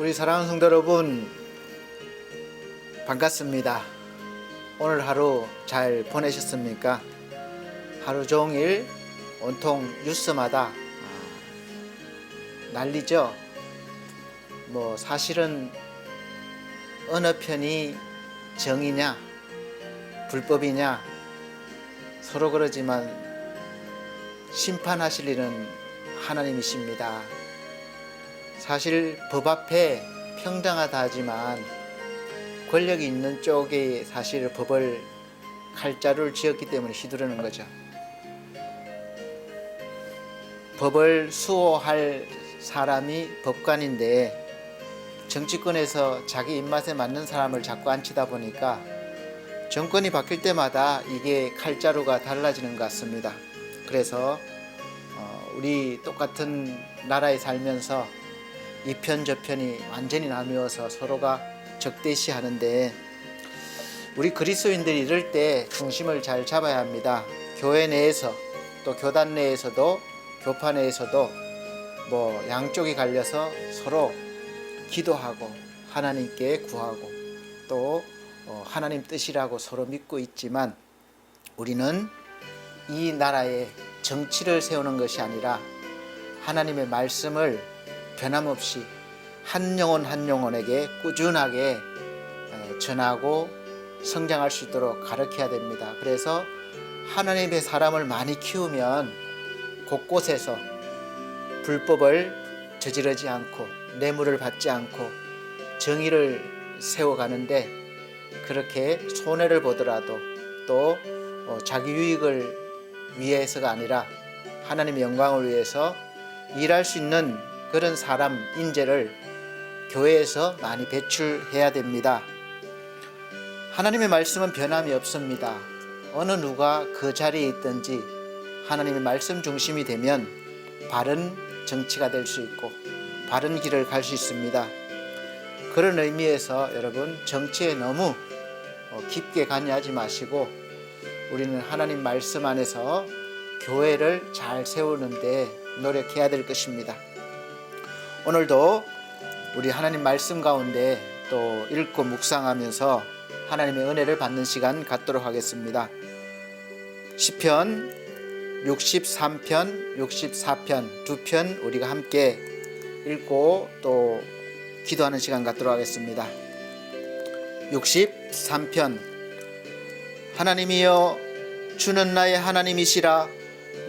우리 사랑하는 성도 여러분 반갑습니다. 오늘 하루 잘 보내셨습니까? 하루 종일 온통 뉴스마다 아, 난리죠. 뭐 사실은 어느 편이 정이냐 불법이냐 서로 그러지만 심판하실 일은 하나님이십니다. 사실 법 앞에 평등하다 하지만 권력이 있는 쪽에 사실 법을 칼자루를 쥐었기 때문에 휘두르는 거죠. 법을 수호할 사람이 법관인데 정치권에서 자기 입맛에 맞는 사람을 자꾸 앉히다 보니까 정권이 바뀔 때마다 이게 칼자루가 달라지는 것 같습니다. 그래서 어, 우리 똑같은 나라에 살면서 이 편 저편이 완전히 나누어서 서로가 적대시하는데 우리 그리스도인들이 이럴 때 중심을 잘 잡아야 합니다. 교회 내에서 또 교단 내에서도 교파 내에서도 뭐 양쪽이 갈려서 서로 기도하고 하나님께 구하고 또 어, 하나님 뜻이라고 서로 믿고 있지만 우리는 이 나라의 정치를 세우는 것이 아니라 하나님의 말씀을 변함없이 한 영혼 한 영혼에게 꾸준하게 에, 전하고 성장할 수 있도록 가르쳐야 됩니다. 그래서 하나님의 사람을 많이 키우면 곳곳에서 불법을 저지르지 않고 뇌물을 받지 않고 정의를 세워가는데 그렇게 손해를 보더라도 또 어, 자기 유익을 위해서가 아니라 하나님의 영광을 위해서 일할 수 있는 그런 사람 인재를 교회에서 많이 배출해야 됩니다. 하나님의 말씀은 변함이 없습니다. 어느 누가 그 자리에 있든지 하나님의 말씀 중심이 되면 바른 정치가 될 수 있고 바른 길을 갈 수 있습니다. 그런 의미에서 여러분 정치에 너무 어, 깊게 관여하지 마시고 우리는 하나님 말씀 안에서 교회를 잘 세우는데 노력해야 될 것입니다. 오늘도 우리 하나님 말씀 가운데 또 읽고 묵상하면서 하나님의 은혜를 받는 시간 갖도록 하겠습니다. 시편 63편, 64편 두 편 우리가 함께 읽고 또 기도하는 시간 갖도록 하겠습니다. 63편 하나님이여 주는 나의 하나님이시라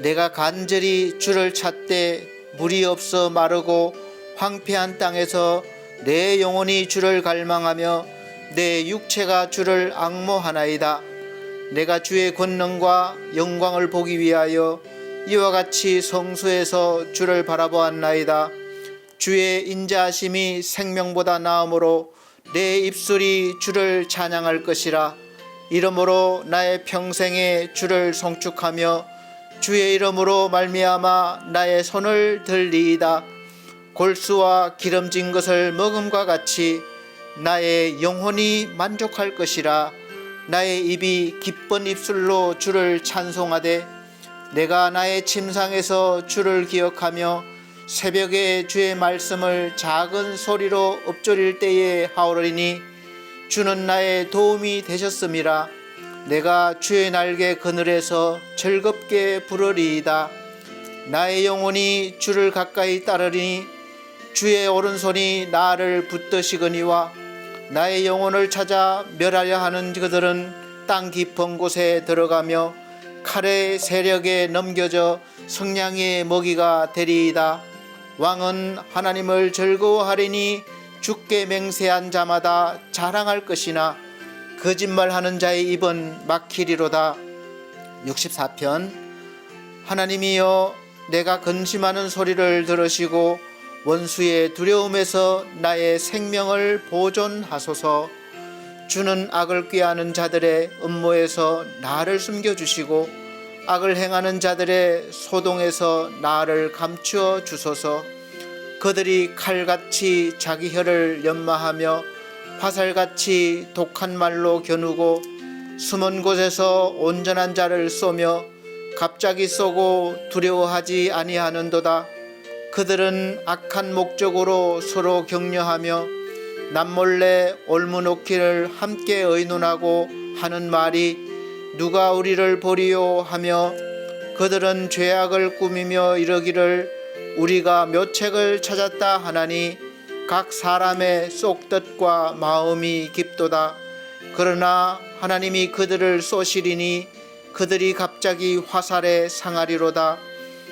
내가 간절히 주를 찾되 물이 없어 마르고 황폐한 땅에서 내 영혼이 주를 갈망하며 내 육체가 주를 악모하나이다. 내가 주의 권능과 영광을 보기 위하여 이와 같이 성소에서 주를 바라보았나이다. 주의 인자하심이 생명보다 나음으로 내 입술이 주를 찬양할 것이라. 이러므로 나의 평생에 주를 송축하며 주의 이름으로 말미암아 나의 손을 들리이다 골수와 기름진 것을 먹음과 같이 나의 영혼이 만족할 것이라 나의 입이 기쁜 입술로 주를 찬송하되 내가 나의 침상에서 주를 기억하며 새벽에 주의 말씀을 작은 소리로 읊조릴 때에 하오르니 주는 나의 도움이 되셨음이라 내가 주의 날개 그늘에서 즐겁게 부르리이다. 나의 영혼이 주를 가까이 따르니 주의 오른손이 나를 붙드시거니와 나의 영혼을 찾아 멸하려 하는 그들은 땅 깊은 곳에 들어가며 칼의 세력에 넘겨져 성냥의 먹이가 되리이다. 왕은 하나님을 즐거워하리니 주께 맹세한 자마다 자랑할 것이나 거짓말하는 자의 입은 막히리로다. 64편. 하나님이여 내가 근심하는 소리를 들으시고 원수의 두려움에서 나의 생명을 보존하소서. 주는 악을 꾀하는 자들의 음모에서 나를 숨겨주시고 악을 행하는 자들의 소동에서 나를 감추어 주소서. 그들이 칼같이 자기 혀를 연마하며 화살같이 독한 말로 겨누고 숨은 곳에서 온전한 자를 쏘며 갑자기 쏘고 두려워하지 아니하는도다 그들은 악한 목적으로 서로 격려하며 남몰래 올무놓기를 함께 의논하고 하는 말이 누가 우리를 보리요 하며 그들은 죄악을 꾸미며 이러기를 우리가 묘책을 찾았다 하나니 각 사람의 쏙뜻과 마음이 깊도다. 그러나 하나님이 그들을 쏘시리니 그들이 갑자기 화살에 상하리로다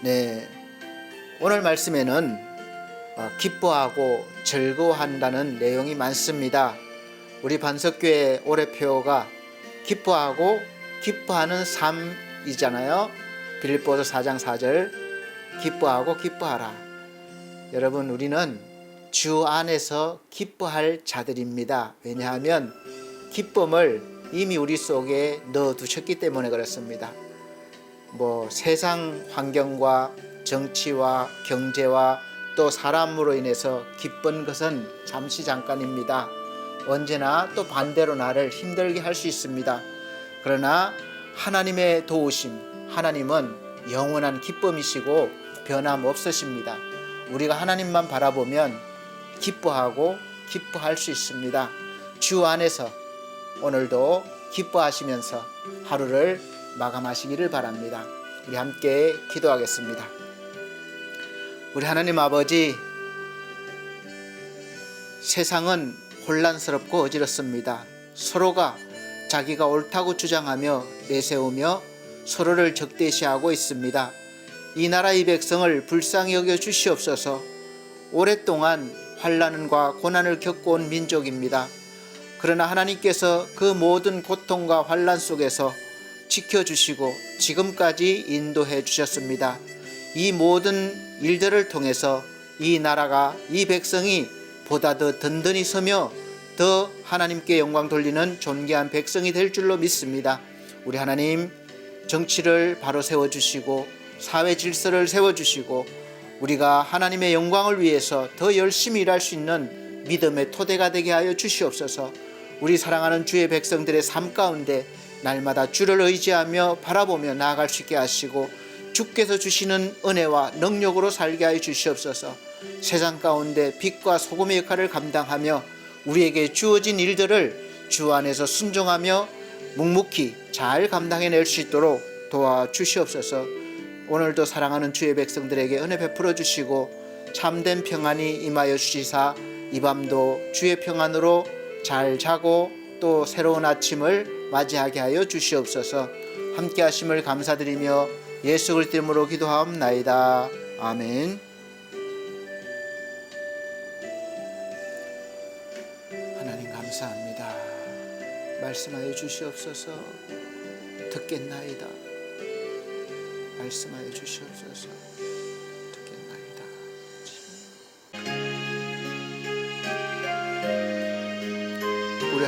네. 오늘 말씀에는 어, 기뻐하고 즐거워한다는 내용이 많습니다. 우리 반석교회 올해표가 기뻐하고 기뻐하는 삶이잖아요. 빌립보서 4장 4절 기뻐하고 기뻐하라. 여러분 우리는 주 안에서 기뻐할 자들입니다. 왜냐하면 기쁨을 이미 우리 속에 넣어 두셨기 때문에 그렇습니다. 뭐 세상 환경과 정치와 경제와 또 사람으로 인해서 기쁜 것은 잠시 잠깐입니다. 언제나 또 반대로 나를 힘들게 할 수 있습니다. 그러나 하나님의 도우심, 하나님은 영원한 기쁨이시고 변함없으십니다. 우리가 하나님만 바라보면 기뻐하고 기뻐할 수 있습니다. 주 안에서 오늘도 기뻐하시면서 하루를 마감하시기를 바랍니다. 우리 함께 기도하겠습니다. 우리 하나님 아버지, 세상은 혼란스럽고 어지럽습니다. 서로가 자기가 옳다고 주장하며 내세우며 서로를 적대시하고 있습니다. 이 나라 이 백성을 불쌍히 여겨 주시옵소서. 오랫동안 환란과 고난을 겪고 온 민족입니다. 그러나 하나님께서 그 모든 고통과 환란 속에서 지켜주시고 지금까지 인도해 주셨습니다. 이 모든 일들을 통해서 이 나라가 이 백성이 보다 더 든든히 서며 더 하나님께 영광 돌리는 존귀한 백성이 될 줄로 믿습니다. 우리 하나님 정치를 바로 세워 주시고 사회 질서를 세워 주시고 우리가 하나님의 영광을 위해서 더 열심히 일할 수 있는 믿음의 토대가 되게 하여 주시옵소서. 우리 사랑하는 주의 백성들의 삶 가운데 날마다 주를 의지하며 바라보며 나아갈 수 있게 하시고 주께서 주시는 은혜와 능력으로 살게 하여 주시옵소서. 세상 가운데 빛과 소금의 역할을 감당하며 우리에게 주어진 일들을 주 안에서 순종하며 묵묵히 잘 감당해낼 수 있도록 도와주시옵소서. 오늘도 사랑하는 주의 백성들에게 은혜 베풀어 주시고 참된 평안이 임하여 주시사 이 밤도 주의 평안으로 잘 자고 또 새로운 아침을 맞이하게 하여 주시옵소서. 함께 하심을 감사드리며 예수 그리스도 이름으로 기도하옵나이다. 아멘. 하나님 감사합니다. 말씀하여 주시옵소서. 듣겠나이다. 말씀하여 주시옵소서.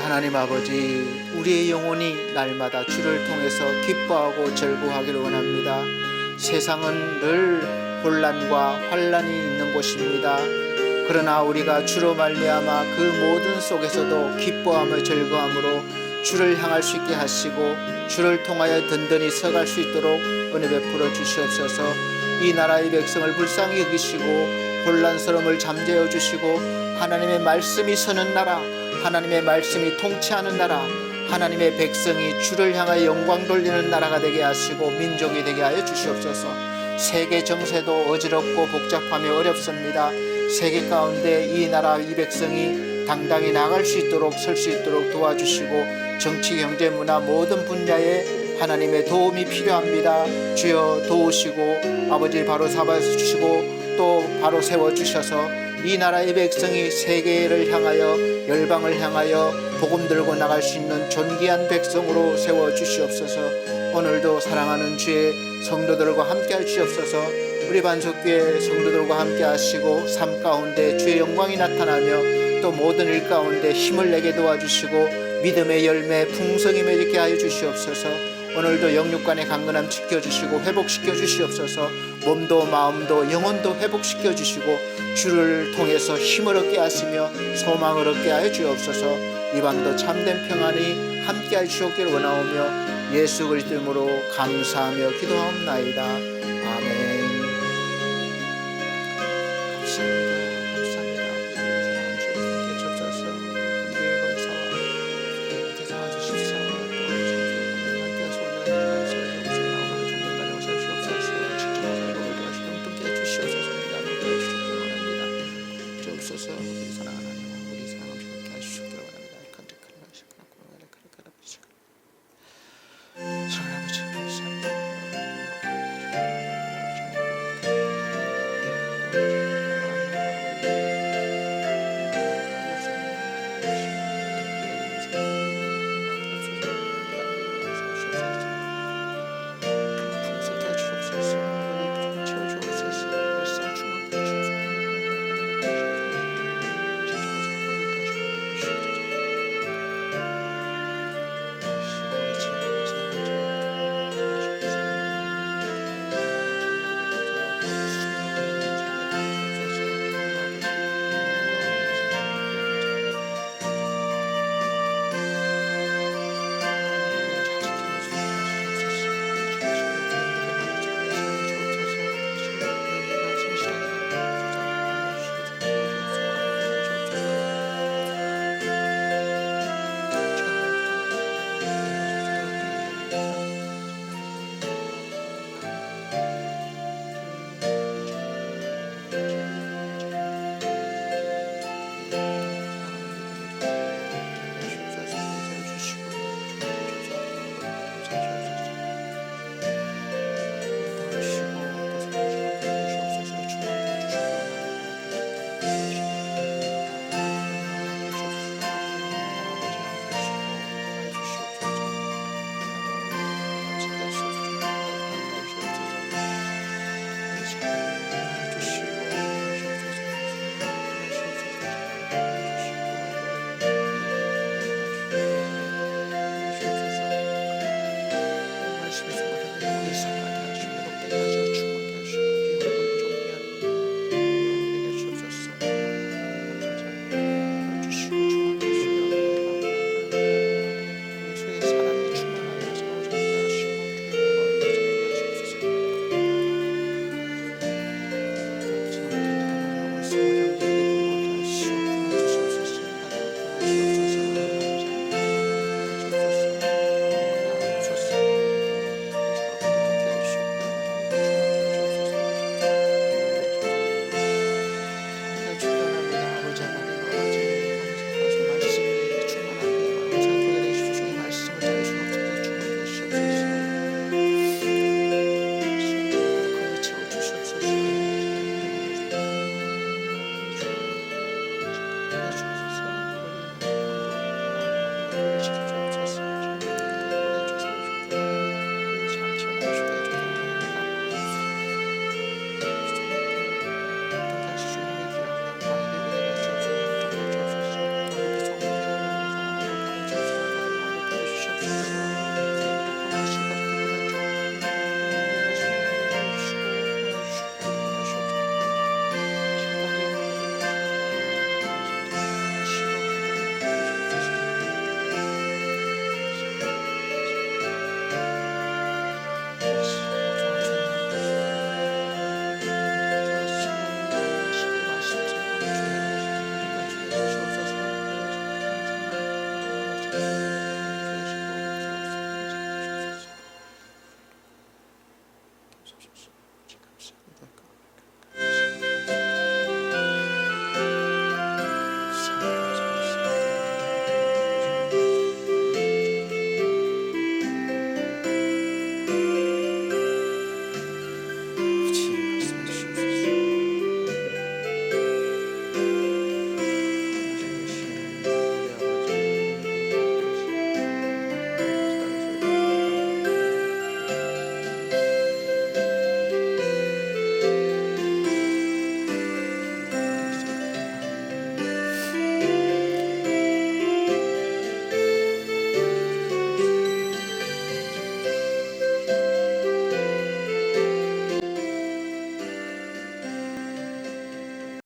하나님 아버지, 우리의 영혼이 날마다 주를 통해서 기뻐하고 즐거워하기를 원합니다. 세상은 늘 혼란과 환란이 있는 곳입니다. 그러나 우리가 주로 말미암아 그 모든 속에서도 기뻐하며 즐거함으로 주를 향할 수 있게 하시고 주를 통하여 든든히 서갈 수 있도록 은혜 베풀어 주시옵소서. 이 나라의 백성을 불쌍히 여기시고 혼란스러움을 잠재워 주시고 하나님의 말씀이 서는 나라, 하나님의 말씀이 통치하는 나라, 하나님의 백성이 주를 향하여 영광 돌리는 나라가 되게 하시고 민족이 되게 하여 주시옵소서. 세계 정세도 어지럽고 복잡하며 어렵습니다. 세계 가운데 이 나라 이 백성이 당당히 나갈 수 있도록 설 수 있도록 도와주시고 정치 경제 문화 모든 분야에 하나님의 도움이 필요합니다. 주여 도우시고 아버지 바로 잡아 주시고 또 바로 세워 주셔서 이 나라의 백성이 세계를 향하여 열방을 향하여 복음 들고 나갈 수 있는 존귀한 백성으로 세워 주시옵소서. 오늘도 사랑하는 주의 성도들과 함께 할 주옵소서. 우리 반석교회 성도들과 함께 하시고 삶 가운데 주의 영광이 나타나며 또 모든 일 가운데 힘을 내게 도와주시고 믿음의 열매 풍성히 맺게 하여 주시옵소서. 오늘도 영육간의 강건함 지켜주시고 회복시켜 주시옵소서 몸도 마음도 영혼도 회복시켜 주시고 주를 통해서 힘을 얻게 하시며 소망을 얻게 하여 주옵소서 이 밤도 참된 평안이 함께 하시옵기를 원하오며 예수 그리스도 이름으로 감사하며 기도하옵나이다.